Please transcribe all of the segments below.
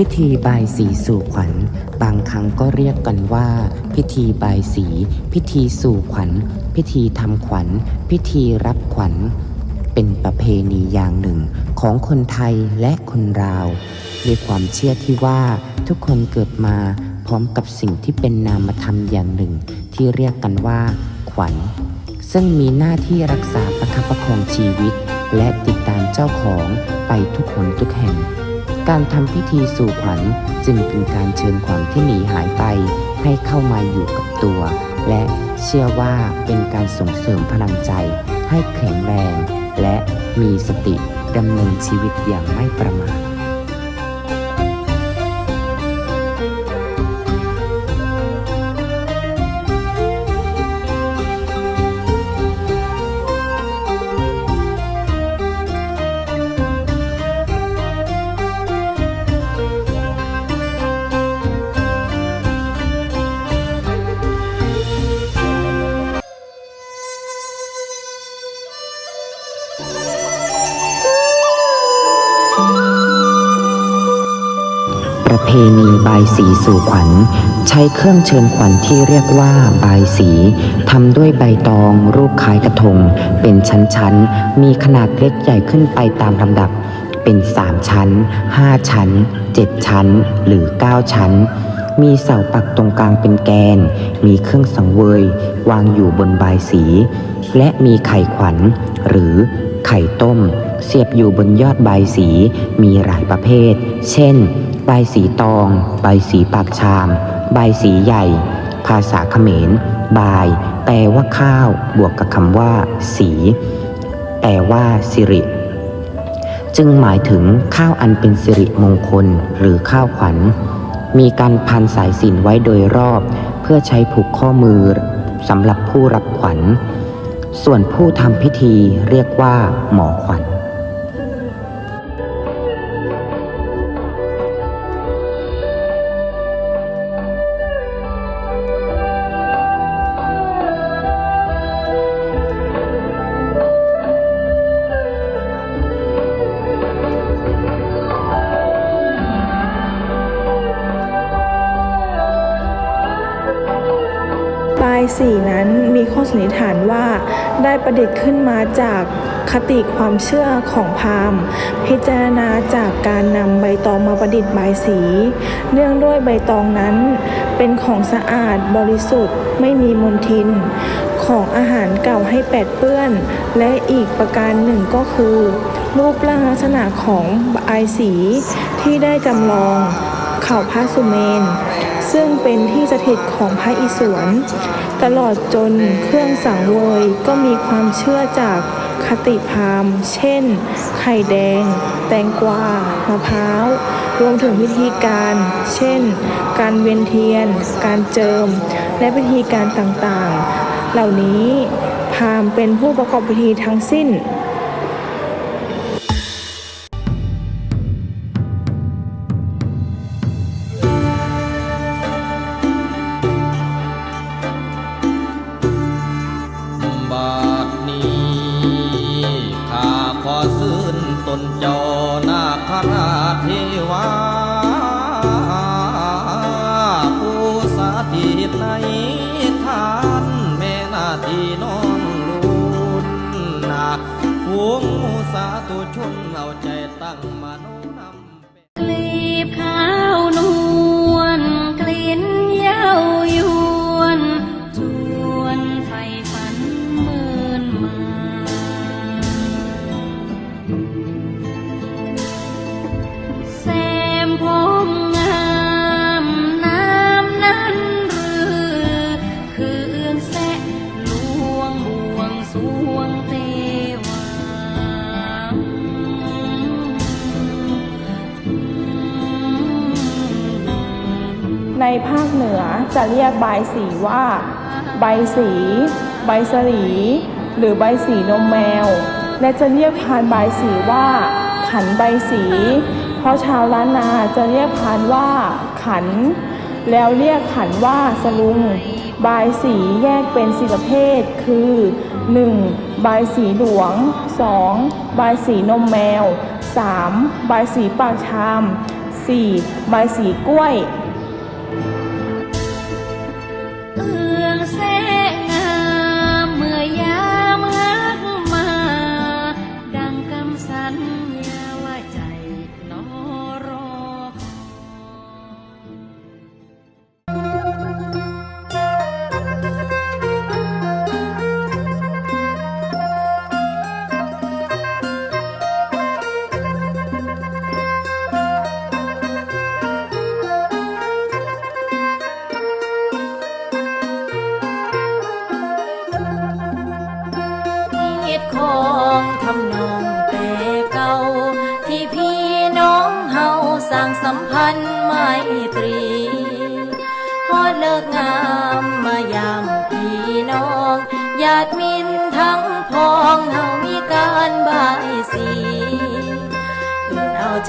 พิธีบายสีสู่ขวัญ บางครั้งก็เรียกกันว่า พิธีบายสี พิธีสู่ขวัญ พิธีทำขวัญ พิธีรับขวัญ เป็นประเพณีอย่างหนึ่งของคนไทยและคนลาวมีความเชื่อที่ว่าทุกคนเกิดมาพร้อมกับสิ่งที่เป็นนามธรรมอย่างหนึ่ง ที่เรียกกันว่า ขวัญ ซึ่งมีหน้าที่รักษาประคับประคองชีวิต และติดตามเจ้าของไปทุกหนทุกแห่ง การทำพิธีสู่ขวัญจึงเป็นการเชิญขวัญที่หนีหายไปให้เข้ามาอยู่กับตัว และเชื่อว่าเป็นการส่งเสริมพลังใจ ให้แข็งแรง และมีสติดำเนินชีวิตอย่างไม่ประมาท ณีบายสีสู่ขวัญ ใช้เครื่องเชิญขวัญที่เรียกว่าบายสีทำด้วยใบตองรูปคล้ายกระทง เป็นชั้นๆ มีขนาดเล็กใหญ่ขึ้นไปตามลำดับ เป็น 3 ชั้น 5 ชั้น 7 ชั้น หรือ 9 ชั้น มีเสาปักตรงกลางเป็นแกน มีเครื่องสังเวยวางอยู่บนบายสี และมีไข่ขวัญ หรือไข่ต้ม เสียบอยู่บนยอดใบสีมีหลายประเภท เช่น ใบสีตอง ใบสีปากชาม ใบสีใหญ่ ภาษาเขมร บาย แปลว่าข้าว บวกกับคำว่า สี แปลว่าสิริ จึงหมายถึงข้าวอันเป็นสิริมงคล หรือข้าวขวัญ มีการพันสายสิญจนไว้โดยรอบ เพื่อใช้ผูกข้อมือสำหรับผู้รับขวัญ ส่วนผู้ทำพิธีเรียกว่าหมอขวัญ สันนิษฐานว่าได้ประดิษฐ์ขึ้นมาจากคติความเชื่อของพราหมณ์ พิจารณาจากการนำใบตองมาประดิษฐ์ใบสี เนื่องด้วยใบตองนั้น เป็นของสะอาดบริสุทธิ์ไม่มีมลทิน ของอาหารเก่าให้แปดเปื้อน และอีกประการหนึ่งก็คือ รูปร่างลักษณะของบสีที่ได้จำลองเขาพระสุเมน ซึ่งเป็นที่สถิตของพระอิศวร ตลอดจนเครื่องสังเวยก็มีความเชื่อจากคติพราหมณ์ เช่น ไข่แดง แตงกวา มะพร้าว รวมถึงวิธีการ เช่น การเวียนเทียน การเจิม และพิธีการต่างๆ เหล่านี้พราหมณ์เป็นผู้ประกอบพิธีทั้งสิ้น นจ้านาคราชเท จะเรียกใบสีว่า ใบสี ใบสลี หรือใบสีนมแมว และจะเรียกพานใบสีว่า ขันใบสี เพราะชาวล้านนาจะเรียกพานว่า ขัน แล้วเรียกขันว่าสลุงบายสีแยกเป็นสีประเภทคือ 1. บายสีหลวง 2. บายสีนมแมว 3. บายสีปากชาม 4. บายสีกล้วย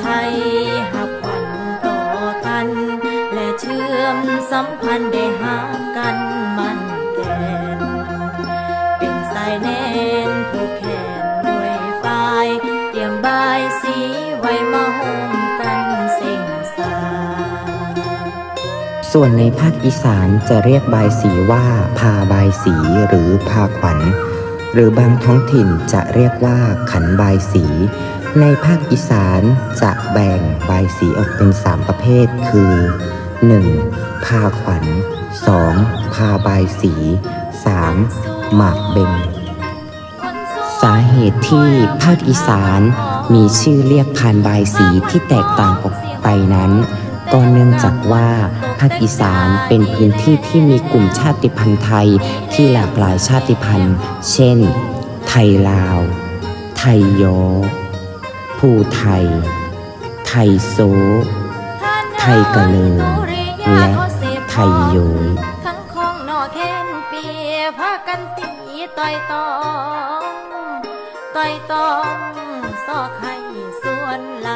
ชัยหักขวัญต่อกัน และเชื่อมสัมพันธ์ได้หากันมันแกน เป็นสายแนนผูกแขนด้วยฝ่ายเตรียมบายสีไว้มาโฮมกันสิ่งสาส่วนในภาคอีสานจะเรียกบายสีว่าพาบายสีหรือพาขวัญหรือบางท้องถิ่นจะเรียกว่าขันบายสี ในภาคอีสานจะแบ่งใบสีออกเป็น 3 ประเภท คือ 1. พาขวัญ 2. พาใบาสี 3. หมากเบงสาเหตุที่ภาคอีสานมีชื่อเรียกพานใบาสีที่แตกต่างออกไปนั้น ก็เนื่องจากว่าภาคอีสานเป็นพื้นที่ที่มีกลุ่มชาติพันธุ์ไทยที่หลากหลายชาติพันธุ์ เช่น ไทยลาว ไทยยอ ภูไทย ไทยโซ ไทยกะเลิงและไทยโยยทั้งของนอแค้นเปียพากันตีต่อยตองต่อยตองซอกให้ส่วนไหล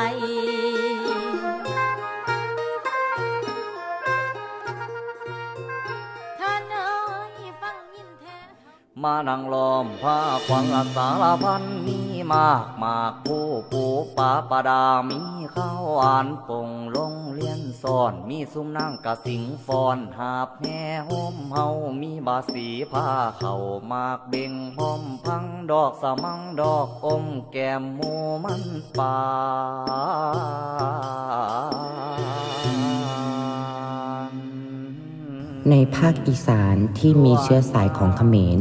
ท่านเอ๋ยฟังยินแท้มานั่งล้อมผ้าขวังสารพัน มากมากผู้ปูปาปดามีข้าวหวานปงลงเลียนซ่อน มีซุ้มนั่งกะสิงฟอนหาบแห่ห่มเฮามีบาสีผ้าเข่ามากเบ่งพ้อมพังดอกสมังดอกอมแก้มหมูมันปาในภาคอีสานที่มีเชื้อสายของเขมร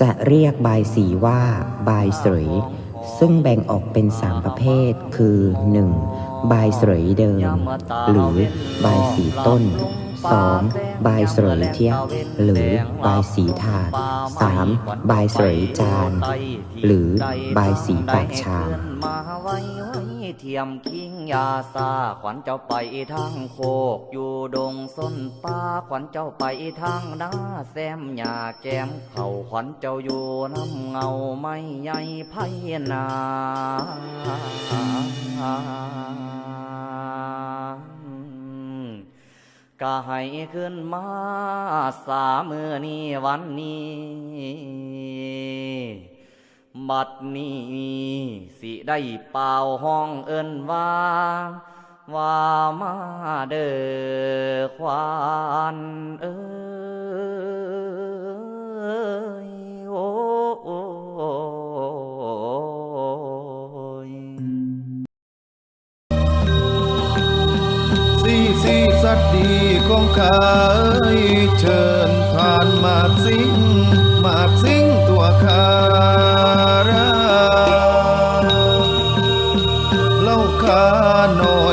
จะเรียกบายสีว่าบายสวยซึ่งแบ่งออกเป็น3ประเภทคือ 1. บายสวยเดิม หรือบายสีต้น 2. บายสวยเทียบหรือบายสีถาด 3. บายสวยจาน หรือบายสีปากชาม เทียมคิงยาซาขวัญเจ้าไปทางโคก อยู่ดงส้นป่าขวัญเจ้าไปทางนาแซมหญ้าแก้มเข่าขวัญเจ้าอยู่น้ำเงาไม่ใหญ่ไพนาก็ให้ขึ้นมาสามือนี้วันนี้ บัดนี้สิได้เป่าห้องเอินว่า ว่ามาเด้อควานเอ้ยโอ้ยสีสีสัตว์ดีของข้าเอ้ยเชิญผ่านมาสิ้น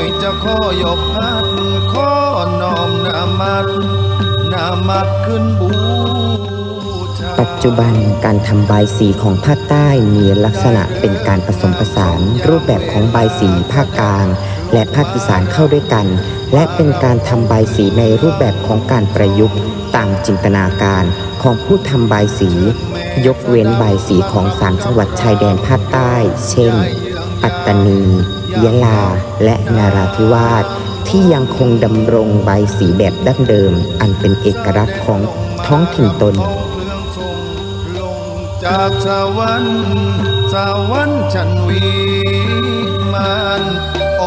อยจะขอยกหัดขอน้อมนามัดนามัดขึ้นบูชาปัจจุบันการทำบายสีของภาคใต้มีลักษณะเป็นการผสมผสานรูปแบบของบายสีภาคกลาง และภาคอีสานเข้าด้วยกัน และเป็นการทำบายสีในรูปแบบของการประยุกต์ตามจินตนาการของผู้ทำบายสี ยกเว้นบายสีของสามจังหวัดชายแดนภาคใต้ เช่น ปัตตานี ยะลา และนาราธิวาสที่ยังคงดำรงใบสีแบบดั้งเดิม อันเป็นเอกลักษณ์ของท้องถิ่นตนลงจากสวรรค์สวรรค์ชันวีมาน โอ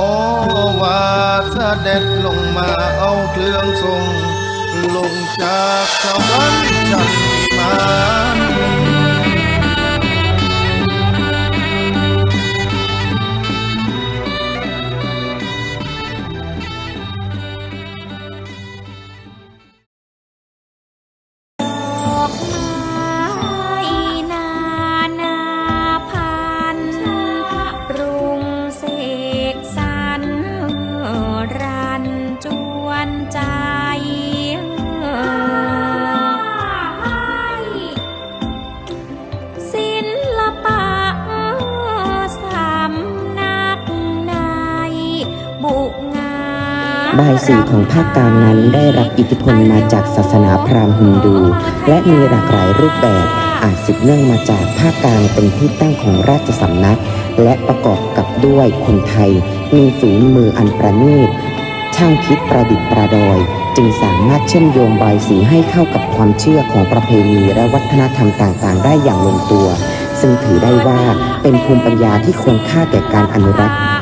วาสเด็จลงมาเอาเครื่องทรง ลงจากสวรรค์จันทร์มา บายสีของภาคกลางนั้นได้รับอิทธิพลมาจากศาสนาพราหมณ์ฮินดู และมีหลากหลายรูปแบบ อาจสืบเนื่องมาจากภาคกลางเป็นที่ตั้งของราชสำนัก และประกอบกับด้วยคนไทย มีฝีมืออันประณีตช่างคิดประดิษฐ์ประดอย จึงสามารถเชื่อมโยงบายสีให้เข้ากับความเชื่อของประเพณีและวัฒนธรรมต่างๆ ได้อย่างลงตัว ซึ่งถือได้ว่าเป็นภูมิปัญญาที่ควรค่าแก่การอนุรักษ์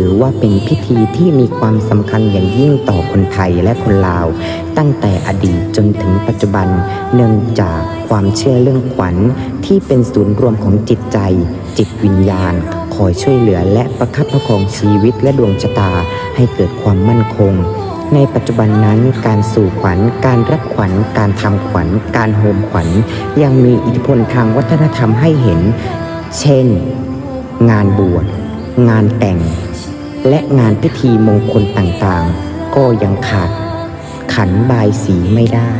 ถือว่าเป็นพิธีที่มีความสำคัญอย่างยิ่งต่อคนไทยและคนลาว ตั้งแต่อดีตจนถึงปัจจุบัน เนื่องจากความเชื่อเรื่องขวัญที่เป็นศูนย์รวมของจิตใจ จิตวิญญาณ คอยช่วยเหลือและประคับประคองชีวิตและดวงชะตาให้เกิดความมั่นคงในปัจจุบันนั้นการสู่ขวัญ การรับขวัญ การทำขวัญ การโฮมขวัญ ยังมีอิทธิพลทางวัฒนธรรมให้เห็น เช่น งานบวช งานแต่ง และงานพิธีมงคลต่างๆ ก็ยังขาดขันบายสีไม่ได้